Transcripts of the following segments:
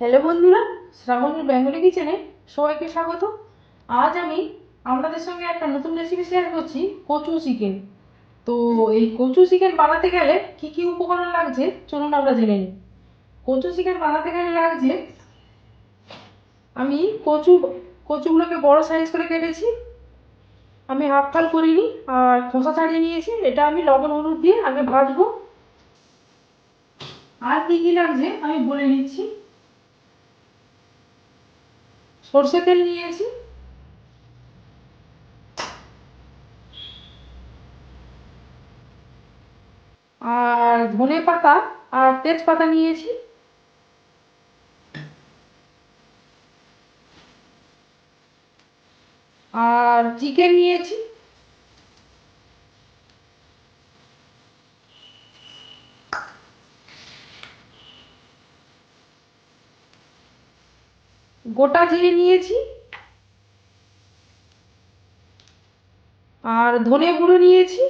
Hello বন্ধুরা, শ্রাবণীর Bengali কিচেনে সবাইকে স্বাগত। আজ আমি আপনাদের সঙ্গে একটা নতুন রেসিপি শেয়ার করছি, কচু চিকেন তো এই কচু চিকেন বানাতে গেলে কি কি উপকরণ লাগছে, চলুন আমরা জেনে নিই। কচু চিকেন বানাতে গেলে লাগছে, আমি কচু, কচুগুলোকে বড় সাইজ করে কেটেছি। আমি হাফ ফাল করিনি আর খোসা ছাড়িয়ে নিয়েছি। এটা আমি লবণ হলুদ দিয়ে আগে ভাজবো। আর কি কি লাগছে, আমি বলে নিচ্ছি। সর্ষে তেল নিয়েছি আর ধনে পাতা আর তেজপাতা নিয়েছি আর চিকেন নিয়েছি গোটা জিরে নিয়েছি। আর ধনে গুঁড়ো নিয়েছি।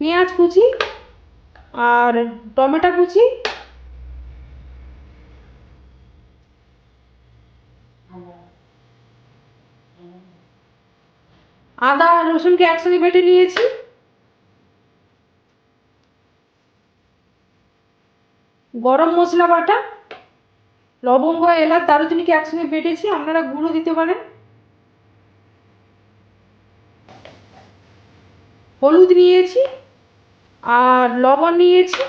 পেঁয়াজ কুচি আর টমেটো কুচি। আদা আর রসুনকে একসঙ্গে বেটে নিয়েছি। গরম মশলা বাটা, লবঙ্গ এলাচ দারুচিনিকে একসঙ্গে বেটেছি, আপনারা গুঁড়ো দিতে পারেন। হলুদ নিয়েছি আর লবণ নিয়েছি।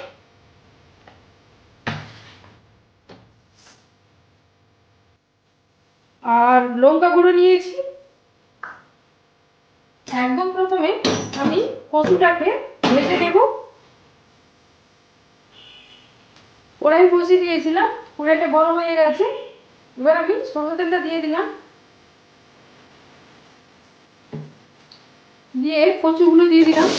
আর লঙ্কা গুঁড়ো নিয়েছি। একদম প্রথমে আমি কচুটাকে ভেজে নেব। কড়াই বসিয়ে দিয়েছিলাম, কড়াইটা গরম হয়ে গেছে। এবার আমি সরষে তেলটা দিয়ে দিলাম। দিয়ে কচুগুলো দিয়ে দিলাম।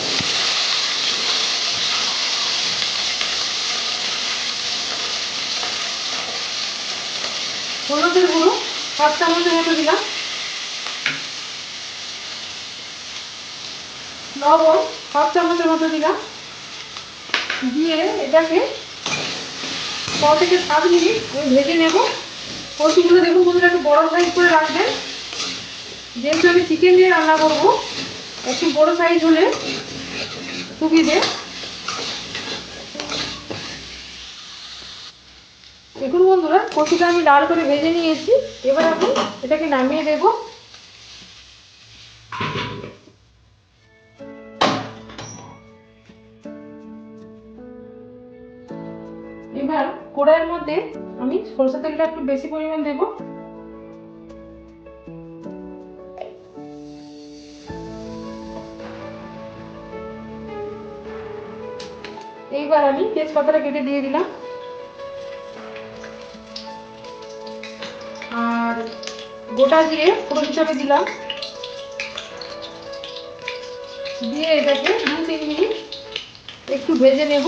হলুদের গুঁড়ো হাফ চামচের মতো দিলাম। লবণ হাফ চামচের মতো দিলাম। দিয়ে এটাকে ছ থেকে সাত মিনিট আমি ভেজে নেব। কচুগুলো দেখুন বন্ধুরা একটু বড় সাইজ করে রাখবেন। যেহেতু আমি চিকেন দিয়ে রান্না করব, একটু বড় সাইজ হলে সুবিধে দেখুন বন্ধুরা কচুটা আমি লাল করে ভেজে নিয়েছি। এবার আমি এটাকে নামিয়ে দেবো। এবার কড়াইয়ের মধ্যে আমি সরষের তেলটা একটু বেশি পরিমাণ দেব। এইবার আমি তেজপাতাটা কেটে দিয়ে দিলাম। আর গোটা জিরে ফোড়ন হিসাবে দিলাম। দিয়ে এটাকে দু তিন মিনিট একটু ভেজে নেব।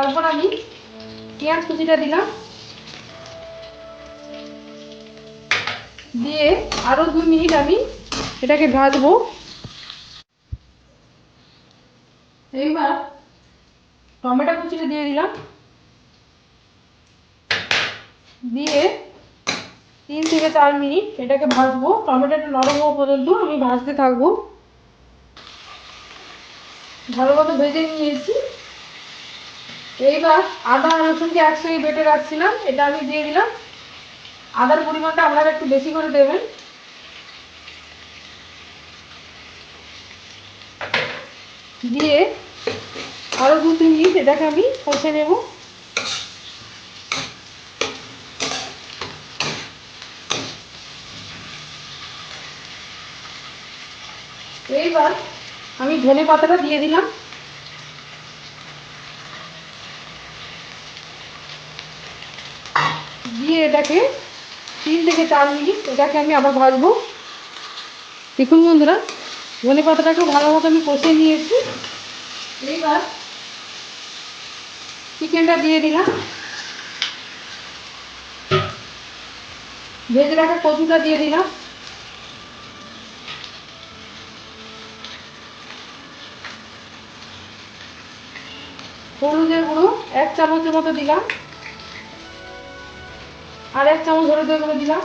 তারপর আমি পেঁয়াজ কুচিটা দিলাম। দিয়ে আরও দু মিনিট আমি এটাকে ভাজবো। এইবার টমেটো কুচিটা দিয়ে দিলাম। দিয়ে তিন থেকে চার মিনিট এটাকে ভাজবো। টমেটোটা নরম হওয়া পর্যন্ত আমি ভাজতে থাকব। ভালো মতো ভেজে নিয়েছি। এইবার আদা, রসুনকে একসঙ্গে বেটে রাখছিলাম, এটা আমি দিয়ে দিলাম। আদার পরিমাণটা আপনারা একটু বেশি করে দেবেন। দিয়ে আরও দু, তিন মিনিট এটাকে আমি কষে নেব। এইবার আমি ধনে পাতাটা দিয়ে দিলাম। দিয়ে এটাকে তিন থেকে চার মিনিট এটাকে আমি আবার ভাজবো। দেখুন বন্ধুরা, ধনে পাতাটাকে ভালো মতো আমি কষে নিয়েছি। এইবার চিকেনটা দিয়ে দিলাম। ভেজে রাখা কচুটা দিয়ে দিলাম। হলুদের গুঁড়ো এক চামচের মতো দিলাম। আর এক চামচ হলুদের গুঁড়ো দিলাম।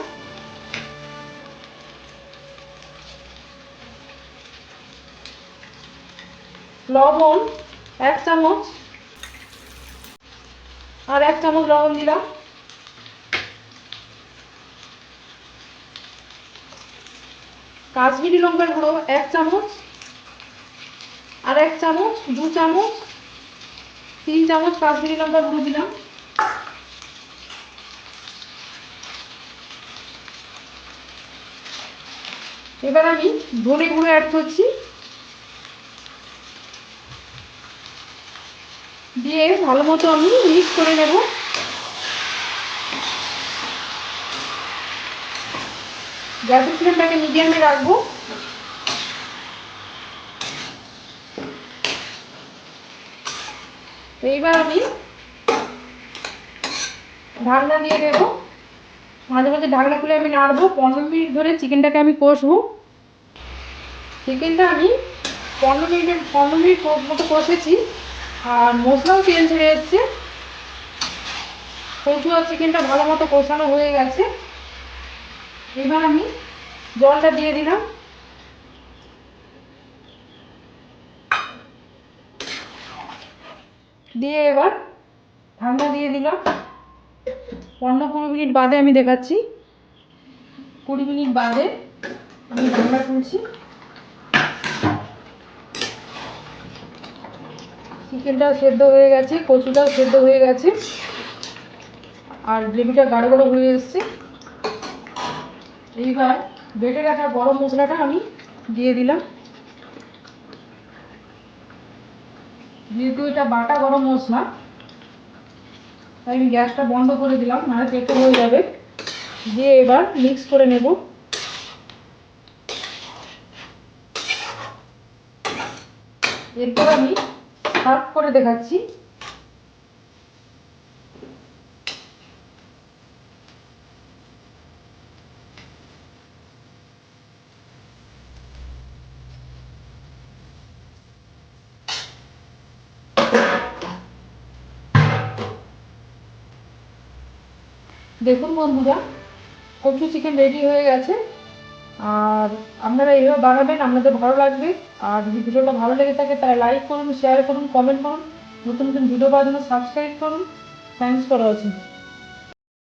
লবণ এক চামচ। আর এক চামচ লবণ দিলাম। কাশ্মীরি লঙ্কার গুঁড়ো এক চামচ। আর এক চামচ, দু চামচ, তিন চামচ কাশ্মীরি লঙ্কার গুঁড়ো দিলাম। এবার আমি ধনে গুঁড়ো অ্যাড করছি। দিয়ে ভালো মতো আমি মিক্স করে নেব। গ্যাসের ফ্লেমটাকে মিডিয়ামে রাখব। এইবার আমি ঢাকনা দিয়ে দেবো। মাঝে মাঝে ঢাকনা খুলে আমি নাড়বো, পনেরো মিনিট ধরে চিকেনটাকে আমি কষবো। চিকেনটা আমি পনেরো মিনিট পনেরো মিনিট মতো কষেছি। আর মশলাও তেল ছেড়ে এসছে। কচু আর চিকেনটা ভালো মতো কষানো হয়ে গেছে। এবার আমি জলটা দিয়ে দিলাম। দিয়ে এবার ঠান্ডা দিয়ে দিলাম। পনেরো পনেরো মিনিট বাদে আমি দেখাচ্ছি। কুড়ি মিনিট বাদে আমি ঠান্ডা তুলছি চিকেনটাও সেদ্ধ হয়ে গেছে, কচুটাও সেদ্ধ হয়ে গেছে। আর গ্রেভিটা গাঢ় গাঢ় হয়ে এসছে। এইবার বেটে রাখা গরম মশলাটা আমি দিয়ে দিলাম। যেহেতু এটা বাটা গরম মশলা তাই আমি গ্যাসটা বন্ধ করে দিলাম, নাহলে তেতো হয়ে যাবে। দিয়ে এবার মিক্স করে নেব। এরপর আমি সার্ভ করে দেখাচ্ছি। দেখুন বন্ধুরা, কচু চিকেন রেডি হয়ে গেছে। আর আপনারা এইভাবে বানাবেন, আপনাদের ভালো লাগবে। আর যদি ভিডিওটা ভালো লেগে থাকে, তাহলে লাইক করুন শেয়ার করুন কমেন্ট করুন। নতুন নতুন ভিডিও পাওয়ার জন্য সাবস্ক্রাইব করুন। Thanks for watching